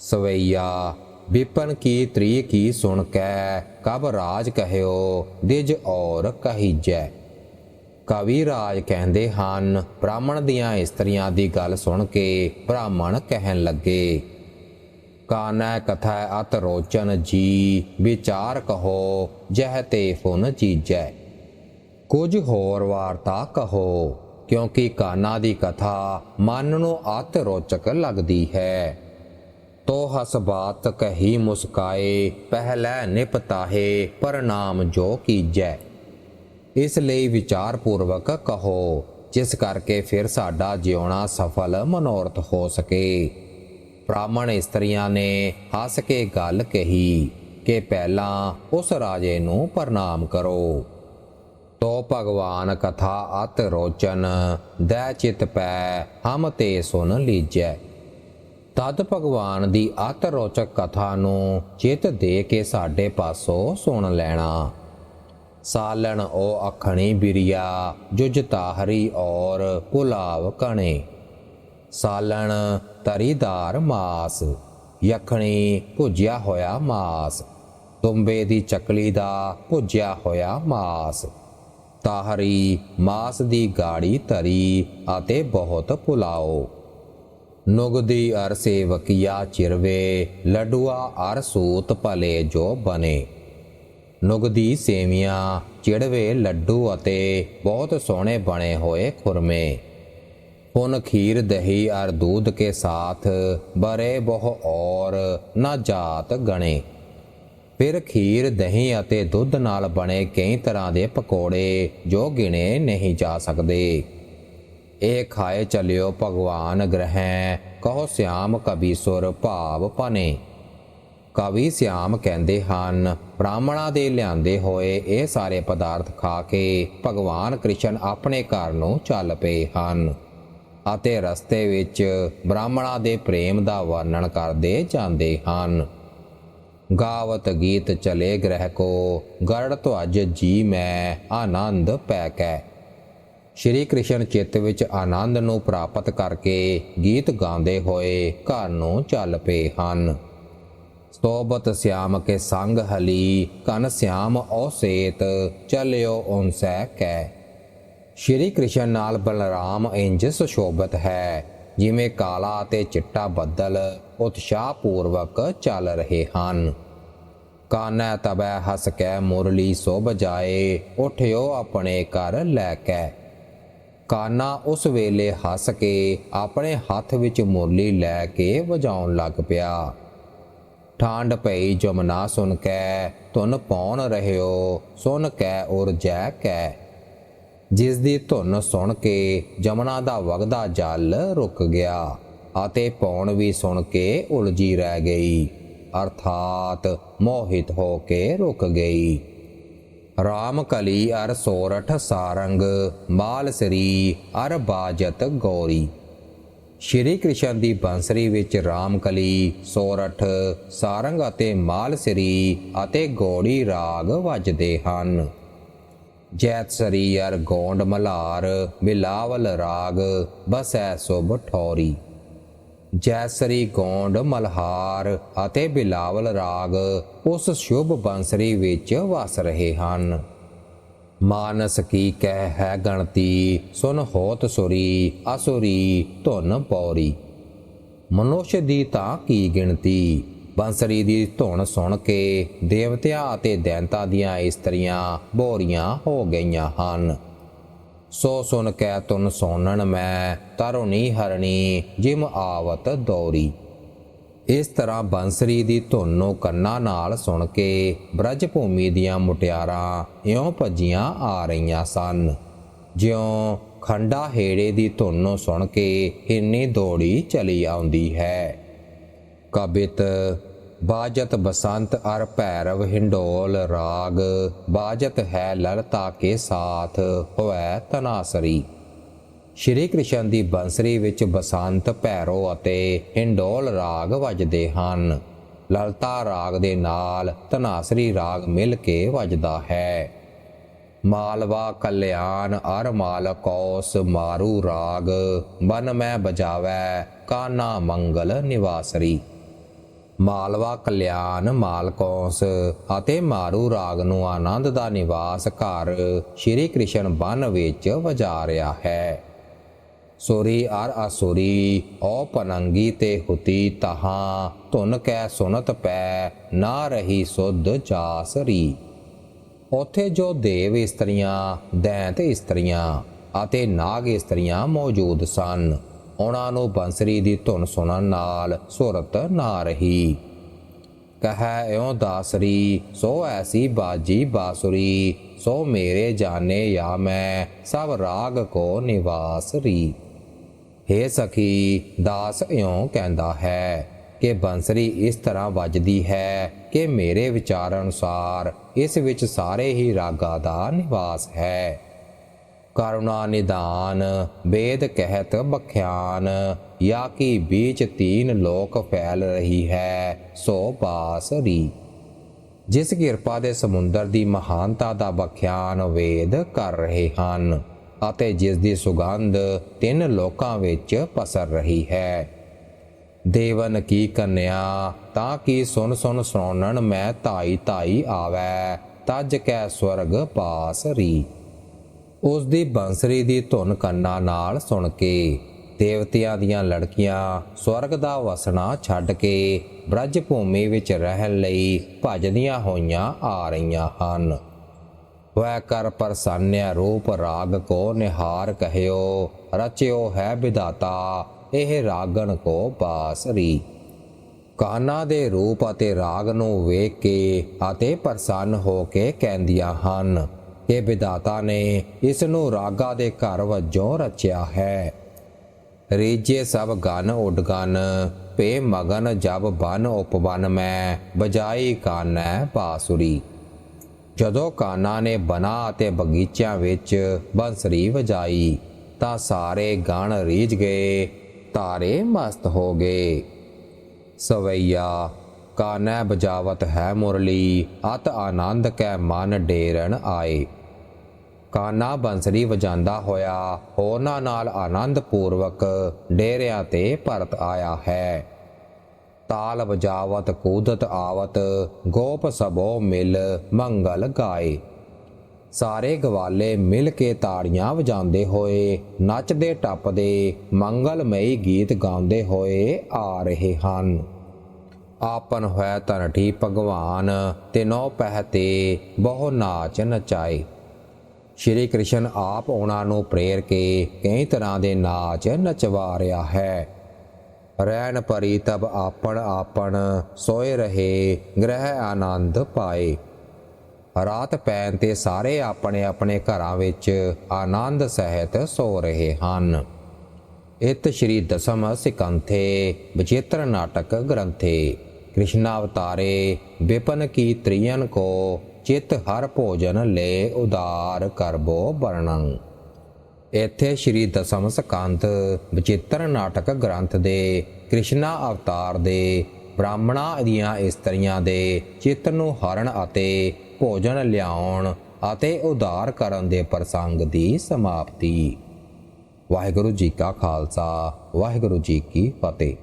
ਸਵਈਆ, ਵਿਪਨ ਕੀ ਤ੍ਰੀ ਕੀ ਸੁਣ ਕੈ, ਕਬ ਰਾਜ ਕਹਿਓ, ਦਿਜ ਔਰ ਕਹੀਜੈ। ਕਵੀ ਰਾਜ ਕਹਿੰਦੇ ਹਨ, ਬ੍ਰਾਹਮਣ ਦੀਆਂ ਇਸਤਰੀਆਂ ਦੀ ਗੱਲ ਸੁਣ ਕੇ ਬ੍ਰਾਹਮਣ ਕਹਿਣ ਲੱਗੇ, ਕਾਨੈ ਕਥਾ ਅਤ ਰੋਚਨ ਜੀ, ਵਿਚਾਰ ਕਹੋ, ਜਹ ਤੇ ਫੁਨ ਚੀਜੈ। ਕੁਝ ਹੋਰ ਵਾਰਤਾ ਕਹੋ, ਕਿਉਂਕਿ ਕਾਨਾ ਦੀ ਕਥਾ ਮਨ ਨੂੰ ਅਤ ਰੋਚਕ ਲੱਗਦੀ ਹੈ। ਤੋ ਹਸ ਬਾਤ ਕਹੀ ਮੁਸਕਾਏ ਪਹਿਲੇ ਨਿਪਤਾਹੇ ਪ੍ਰਣਾਮ ਜੋ ਕੀਜੈ। ਇਸ ਲਈ ਵਿਚਾਰ ਪੂਰਵਕ ਕਹੋ, ਜਿਸ ਕਰਕੇ ਫਿਰ ਸਾਡਾ ਜਿਉਣਾ ਸਫਲ ਮਨੋਰਥ ਹੋ ਸਕੇ। ਬ੍ਰਾਹਮਣ ਇਸਤਰੀਆਂ ਨੇ ਹੱਸ ਕੇ ਗੱਲ ਕਹੀ ਕਿ ਪਹਿਲਾਂ ਉਸ ਰਾਜੇ ਨੂੰ ਪ੍ਰਣਾਮ ਕਰੋ। ਤੋ ਭਗਵਾਨ ਕਥਾ ਅਤ ਰੋਚਨ, ਦੈ ਚਿਤ ਪੈ ਹਮ ਤੇ ਸੁਨ ਲੀਜੈ। ਤਦ ਭਗਵਾਨ ਦੀ ਅਤ ਰੋਚਕ ਕਥਾ ਨੂੰ ਚਿਤ ਦੇ ਕੇ ਸਾਡੇ ਪਾਸੋਂ ਸੁਣ ਲੈਣਾ। ਸਾਲਣ ਉਹ ਅਖਣੀ ਬਿਰਿਆ ਜੁਜ ਤਾਹਰੀ ਔਰ ਪੁਲਾਵ ਕਣੇ। ਸਾਲਣ ਤਰੀਦਾਰ ਮਾਸ, ਯਖਣੀ ਭੁਜਿਆ ਹੋਇਆ ਮਾਸ। ਤੁੰਬੇ ਦੀ ਚੱਕਲੀ ਦਾ ਭੁਜਿਆ ਹੋਇਆ ਮਾਸ। ਤਾਹਰੀ ਮਾਸ ਦੀ ਗਾੜੀ ਤਰੀ ਅਤੇ ਬਹੁਤ ਪੁਲਾਓ। ਨੁਗਦੀ ਅਰ ನುಗದಿ ಅರಸೇವಕಿಯ ಚಿರುವೆ ਅਰ ਸੂਤ ਭਲੇ ਜੋ ಬನೆ ਨੁਗਦੀ ਸੇਵੀਆਂ, ਚਿੜਵੇ, ਲੱਡੂ ਅਤੇ ਬਹੁਤ ਸੋਹਣੇ ਬਣੇ ਹੋਏ ਖੁਰਮੇ। ਹੁਣ ਖੀਰ ਦਹੀਂ ਔਰ ਦੁੱਧ ਕੇ ਸਾਥ ਬਰੇ ਬਹੁ ਔਰ ਨਾ ਜਾਤ ਗਣੇ। ਫਿਰ ਖੀਰ ਦਹੀਂ ਅਤੇ ਦੁੱਧ ਨਾਲ ਬਣੇ ਕਈ ਤਰ੍ਹਾਂ ਦੇ ਪਕੌੜੇ ਜੋ ਗਿਣੇ ਨਹੀਂ ਜਾ ਸਕਦੇ। ਇਹ ਖਾਏ ਚਲਿਓ ਭਗਵਾਨ ਗ੍ਰਹਿ, ਕਹੋ ਸਿਆਮ ਕਵੀ ਸੁਰ ਭਾਵ ਪਨੇ ਕਵੀ ਸਿਆਮ ਕਹਿੰਦੇ ਹਨ, ਬ੍ਰਾਹਮਣਾਂ ਦੇ ਲਿਆਂਦੇ ਹੋਏ ਇਹ ਸਾਰੇ ਪਦਾਰਥ ਖਾ ਕੇ ਭਗਵਾਨ ਕ੍ਰਿਸ਼ਨ ਆਪਣੇ ਘਰ ਨੂੰ ਚੱਲ ਪਏ ਹਨ ਅਤੇ ਰਸਤੇ ਵਿੱਚ ਬ੍ਰਾਹਮਣਾਂ ਦੇ ਪ੍ਰੇਮ ਦਾ ਵਰਣਨ ਕਰਦੇ ਜਾਂਦੇ ਹਨ। ਗਾਵਤ ਗੀਤ ਚਲੇ ਗ੍ਰਹਿ ਕੋ, ਗਰੜ ਧਵਜ ਜੀ ਮੈਂ, ਆਨੰਦ ਪੈ ਕੈ। ਸ਼੍ਰੀ ਕ੍ਰਿਸ਼ਨ ਚਿੱਤ ਵਿੱਚ ਆਨੰਦ ਨੂੰ ਪ੍ਰਾਪਤ ਕਰਕੇ ਗੀਤ ਗਾਉਂਦੇ ਹੋਏ ਘਰ ਨੂੰ ਚੱਲ ਪਏ ਹਨ। ਸਤੋਬਤ ਸਿਆਮ ਕੇ ਸੰਗ ਹਲੀ, ਕਨ ਸਿਆਮ ਔਸੇਤ ਚਲਿਓ ਉਨਸੈ ਕੈ। ਸ਼੍ਰੀ ਕ੍ਰਿਸ਼ਨ ਨਾਲ ਬਲਰਾਮ ਇੰਜ ਸੁਸ਼ੋਭਿਤ ਹੈ, ਜਿਵੇਂ ਕਾਲਾ ਅਤੇ ਚਿੱਟਾ ਬੱਦਲ ਉਤਸ਼ਾਹ ਪੂਰਵਕ ਚੱਲ ਰਹੇ ਹਨ। ਕਾਨੈ ਤਬੈ ਹਸ ਕੈ ਮੁਰਲੀ ਸੋ ਬਜਾਏ ਉਠਿਓ ਆਪਣੇ ਘਰ ਲੈ ਕੇ। ਕਾਨਾ ਉਸ ਵੇਲੇ ਹੱਸ ਕੇ ਆਪਣੇ ਹੱਥ ਵਿੱਚ ਮੁਰਲੀ ਲੈ ਕੇ ਵਜਾਉਣ ਲੱਗ ਪਿਆ। ਠਾਂਡ ਪਈ, ਜਮਨਾ ਸੁਨ ਕੈ, ਧੁਨ ਪੌਣ ਰਹਿਓ। ਸੁਨ ਕੈ ਉਰ ਜੈ ਕੈ। ਜਿਸ ਦੀ ਧੁਨ ਸੁਣ ਕੇ ਜਮਨਾ ਦਾ ਵਗਦਾ ਜਲ ਰੁਕ ਗਿਆ ਅਤੇ ਪੌਣ ਵੀ ਸੁਣ ਕੇ ਉਲਝੀ ਰਹਿ ਗਈ। ਅਰਥਾਤ ਮੋਹਿਤ ਹੋ ਕੇ ਰੁਕ ਗਈ। ਰਾਮ ਕਲੀ ਅਰ ਸੋਰਠ ਸਾਰੰਗ ਮਾਲ ਸਰੀ ਅਰ ਬਾਜਤ ਗੌਰੀ ਸ਼੍ਰੀ ਕ੍ਰਿਸ਼ਨ ਦੀ ਬਾਂਸਰੀ ਵਿੱਚ ਰਾਮ ਕਲੀ ਸੋਰਠ ਸਾਰੰਗ ਅਤੇ ਮਾਲ ਮਾਲਸਰੀ ਅਤੇ ਗੌੜੀ ਰਾਗ ਵੱਜਦੇ ਹਨ ਜੈਤ ਸਰੀ ਅਰ ਗੋਂਡ ਮਲਾਰ ਬਿਲਾਵਲ ਰਾਗ ਬਸੈ ਸੁਭ ਠੌਰੀ ਜੈਸਰੀ ਗੋਂਡ, ਮਲਹਾਰ ਅਤੇ ਬਿਲਾਵਲ ਰਾਗ ਉਸ ਸ਼ੁਭ ਬੰਸਰੀ ਵਿੱਚ ਵਸ ਰਹੇ ਹਨ। ਮਾਨਸ ਕੀ ਕਹਿ ਹੈ ਗਣਤੀ, ਸੁਨ ਹੋਤ ਸੁਰੀ, ਅਸੁਰੀ, ਧੁਨ ਪੌਰੀ। ਮਨੁਸ਼ ਦੀ ਤਾਂ ਕੀ ਗਿਣਤੀ, ਬੰਸਰੀ ਦੀ ਧੁਨ ਸੁਣ ਕੇ ਦੇਵਤਿਆਂ ਅਤੇ ਦੈਂਤਾਂ ਦੀਆਂ ਇਸਤਰੀਆਂ ਬੋਰੀਆਂ ਹੋ ਗਈਆਂ ਹਨ। ਸੋ ਸੁਨ ਕੈ ਤੁਨ ਸੋਨਣ ਮੈਂ ਤਰੁਣੀ ਹਰਣੀ, ਜਿਮ ਆਵਤ ਦੌਰੀ। ਇਸ ਤਰ੍ਹਾਂ ਬੰਸਰੀ ਦੀ ਧੁਨ ਨੂੰ ਕੰਨਾਂ ਨਾਲ ਸੁਣ ਕੇ ਬ੍ਰਜ ਭੂਮੀ ਦੀਆਂ ਮੁਟਿਆਰਾਂ ਇਉਂ ਭੱਜੀਆਂ ਆ ਰਹੀਆਂ ਸਨ। ਜਿਉਂ ਖੰਡਾ ਹੇੜੇ ਦੀ ਧੁਨ ਨੂੰ ਸੁਣ ਕੇ ਹਿੰਨੀ ਦੌੜੀ ਚਲੀ ਆਉਂਦੀ ਹੈ। ਕਬਿਤ ਬਾਜਤ ਬਸੰਤ ਅਰ ਭੈਰਵ ਹਿੰਡੋਲ ਰਾਗ, ਬਾਜਤ ਹੈ ਲਲਤਾ ਕੇ ਸਾਥ ਹੋਇ ਤਨਾਸਰੀ। ਸ਼੍ਰੀ ਕ੍ਰਿਸ਼ਨ ਦੀ ਬੰਸਰੀ ਵਿੱਚ ਬਸੰਤ, ਭੈਰੋ ਅਤੇ ਹਿੰਡੋਲ ਰਾਗ ਵੱਜਦੇ ਹਨ। ਲਲਤਾ ਰਾਗ ਦੇ ਨਾਲ ਤਨਾਸਰੀ ਰਾਗ ਮਿਲ ਕੇ ਵੱਜਦਾ ਹੈ। ਮਾਲਵਾ ਕਲਿਆਣ ਅਰ ਮਾਲ ਕੌਸ ਮਾਰੂ ਰਾਗ ਮਨ ਮੈਂ ਬਜਾਵੈ, ਕਾਨਾ ਮੰਗਲ ਨਿਵਾਸਰੀ। ਮਾਲਵਾ ਕਲਿਆਣ ਮਾਲਕੌਂਸ ਅਤੇ ਮਾਰੂ ਰਾਗ ਨੂੰ ਆਨੰਦ ਦਾ ਨਿਵਾਸ ਘਰ ਸ਼੍ਰੀ ਕ੍ਰਿਸ਼ਨ ਬਨ ਵਿੱਚ ਵਜਾ ਰਿਹਾ ਹੈ। ਸੁਰੀ ਅਰ ਅਸੁਰੀ, ਓ ਪਨੰਗੀ ਤੇ ਹੁਤੀ ਤਹਾਂ, ਧੁਨ ਕੈ ਸੁਨਤ ਪੈ, ਨਾ ਰਹੀ ਸੁਧ ਜਾਸਰੀ ਉਥੇ ਜੋ ਦੇਵ ਇਸਤਰੀਆਂ, ਦੈਂਤ ਇਸਤਰੀਆਂ ਅਤੇ ਨਾਗ ਇਸਤਰੀਆਂ ਮੌਜੂਦ ਸਨ। ਉਹਨਾਂ ਨੂੰ ਬੰਸਰੀ ਦੀ ਧੁਨ ਸੁਣਨ ਨਾਲ ਸੁਰਤ ਨਾ ਰਹੀ। ਕਹੈ, ਇਉ ਦਾਸਰੀ, ਸੋ ਐਸੀ ਬਾਜੀ ਬਾਸੁਰੀ, ਸੋ ਮੇਰੇ ਜਾਣੇ ਯਾ ਮੈਂ, ਸਭ ਰਾਗ ਕੋ ਨਿਵਾਸਰੀ। ਹੇ ਸਖੀ, ਦਾਸ ਇਉਂ ਕਹਿੰਦਾ ਹੈ ਕਿ ਬੰਸਰੀ ਇਸ ਤਰ੍ਹਾਂ ਵੱਜਦੀ ਹੈ ਕਿ ਮੇਰੇ ਵਿਚਾਰ ਅਨੁਸਾਰ ਇਸ ਵਿੱਚ ਸਾਰੇ ਹੀ ਰਾਗਾਂ ਦਾ ਨਿਵਾਸ ਹੈ। ਕਰੁਣਾ ਨਿਦਾਨ, ਵੇਦ ਕਹਿਤ ਬਖਿਆਨ, ਯਾ ਕੀ ਬੀਚ ਤੀਨ ਲੋਕ ਫੈਲ ਰਹੀ ਹੈ, ਸੋ ਬਾਸਰੀ ਜਿਸ ਕਿਰਪਾ ਦੇ ਸਮੁੰਦਰ ਦੀ ਮਹਾਨਤਾ ਦਾ ਬਖਿਆਨ ਵੇਦ ਕਰ ਰਹੇ ਹਨ, ਅਤੇ ਜਿਸ ਦੀ ਸੁਗੰਧ ਤਿੰਨ ਲੋਕਾਂ ਵਿੱਚ ਪਸਰ ਰਹੀ ਹੈ। ਦੇਵਨ ਕੀ ਕੰਨਿਆ, ਤਾਂ ਕੀ ਸੁਣ ਸੁਣ ਸੁਣਨ ਮੈਂ ਧਾਈ ਧਾਈ ਆਵੈ, ਤਜ ਕੈ ਸਵਰਗ ਪਾਸਰੀ ਉਸ ਦੀ ਬੰਸਰੀ ਦੀ ਧੁਨ ਕੰਨਾਂ ਨਾਲ ਸੁਣ ਕੇ ਦੇਵਤਿਆਂ ਦੀਆਂ ਲੜਕੀਆਂ ਸਵਰਗ ਦਾ ਵਸਣਾ ਛੱਡ ਕੇ ਬ੍ਰਜ ਭੂਮੀ ਵਿੱਚ ਰਹਿਣ ਲਈ ਭਜਦੀਆਂ ਹੋਈਆਂ ਆ ਰਹੀਆਂ ਹਨ। ਵੈ ਕਰ ਪਰਸਾਨਿਆ ਰੂਪ ਰਾਗ ਕੋ ਨਿਹਾਰ ਕਹਿਓ, ਰਚਿਓ ਹੈ ਵਿਦਾਤਾ ਇਹ ਰਾਗਣ ਕੋ ਬਾਸਰੀ। ਕਾਨਾ ਦੇ ਰੂਪ ਅਤੇ ਰਾਗ ਨੂੰ ਵੇਖ ਕੇ ਅਤੇ ਪ੍ਰਸੰਨ ਹੋ ਕੇ ਕਹਿੰਦੀਆਂ ਹਨ ਕਿ ਵਿਦਾਤਾ ਨੇ ਇਸ ਨੂੰ ਰਾਗਾ ਦੇ ਘਰ ਵਜੋਂ ਰਚਿਆ ਹੈ। ਰੀਜੇ ਸਭ ਗਨ ਉਡਗਨ ਪੇ ਮਗਨ ਜਬ ਬਨ ਉਪਵਨ ਮੈਂ, ਬਜਾਈ ਕਾਨੈ ਬਾਸੁਰੀ ਜਦੋਂ ਕਾਨਾ ਨੇ ਬਨਾ ਅਤੇ ਬਗੀਚਿਆਂ ਵਿੱਚ ਬੰਸਰੀ ਵਜਾਈ, ਤਾਂ ਸਾਰੇ ਗਣ ਰੀਝ ਗਏ, ਤਾਰੇ ਮਸਤ ਹੋ ਗਏ। ਸਵਈਆ, ਕਾਨੈ ਬਜਾਵਤ ਹੈ ਮੁਰਲੀ, ਅਤ ਆਨੰਦ ਕੈ ਮਨ ਡੇਰਣ ਆਏ। ਕਾਨਾ ਬੰਸਰੀ ਵਜਾਂਦਾ ਹੋਇਆ, ਹੋਰਨਾਂ ਨਾਲ ਆਨੰਦ ਪੂਰਵਕ ਡੇਰਿਆਂ ਤੇ ਪਰਤ ਆਇਆ ਹੈ। ਤਾਲ ਵਜਾਵਤ, ਕੂਦਤ ਆਵਤ, ਗੋਪ ਸਭੋ ਮਿਲ ਮੰਗਲ ਗਾਏ। ਸਾਰੇ ਗਵਾਲੇ ਮਿਲ ਕੇ ਤਾੜੀਆਂ ਵਜਾਉਂਦੇ ਹੋਏ, ਨੱਚਦੇ ਟੱਪਦੇ, ਮੰਗਲਮਈ ਗੀਤ ਗਾਉਂਦੇ ਹੋਏ ਆ ਰਹੇ ਹਨ। ਆਪਨ ਹੋਇਆ ਧਨਠੀ ਭਗਵਾਨ ਤੇ ਨੌ ਪਹਿ ਤੇ ਬਹੁ ਨਾਚ ਨਚਾਏ। ਸ਼੍ਰੀ ਕ੍ਰਿਸ਼ਨ ਆਪ ਉਹਨਾਂ ਨੂੰ ਪ੍ਰੇਰ ਕੇ ਕਈ ਤਰ੍ਹਾਂ ਦੇ ਨਾਚ ਨਚਵਾ ਰਿਹਾ ਹੈ। ਰਹਿਣ ਪਰੀ ਤਬ ਆਪਣ ਆਪਣ ਸੋਏ ਰਹੇ, ਗ੍ਰਹਿ ਆਨੰਦ ਪਾਏ। ਰਾਤ ਪੈਣ ਤੇ ਸਾਰੇ ਆਪਣੇ ਆਪਣੇ ਘਰਾਂ ਵਿੱਚ ਆਨੰਦ ਸਹਿਤ ਸੋ ਰਹੇ ਹਨ। ਇਤ ਸ਼੍ਰੀ ਦਸਮ ਸਿਕੰਥੇ, ਵਿਚਿਤ੍ਰ ਨਾਟਕ ਗ੍ਰੰਥੇ। ਕ੍ਰਿਸ਼ਨ ਅਵਤਾਰੇ ਵਿਪਨ ਕੀ ਤ੍ਰਿਯਨ ਕੋ ਚਿਤ ਹਰ ਭੋਜਨ ਲੈ ਉਦਾਰ ਕਰਬੋ ਵਰਣੰ। ਇੱਥੇ ਸ਼੍ਰੀ ਦਸਮ ਸਕੰਤ ਵਿਚਿੱਤਰ ਨਾਟਕ ਗ੍ਰੰਥ ਦੇ ਕ੍ਰਿਸ਼ਨਾ ਅਵਤਾਰ ਦੇ ਬ੍ਰਾਹਮਣਾ ਦੀਆਂ ਇਸਤਰੀਆਂ ਦੇ ਚਿੱਤ ਨੂੰ ਹਰਨ ਅਤੇ ਭੋਜਨ ਲਿਆਉਣ ਅਤੇ ਉਦਾਰ ਕਰਨ ਦੇ ਪ੍ਰਸੰਗ ਦੀ ਸਮਾਪਤੀ। ਵਾਹਿਗੁਰੂ ਜੀ ਕਾ ਖਾਲਸਾ, ਵਾਹਿਗੁਰੂ ਜੀ ਕੀ ਫਤਿਹ।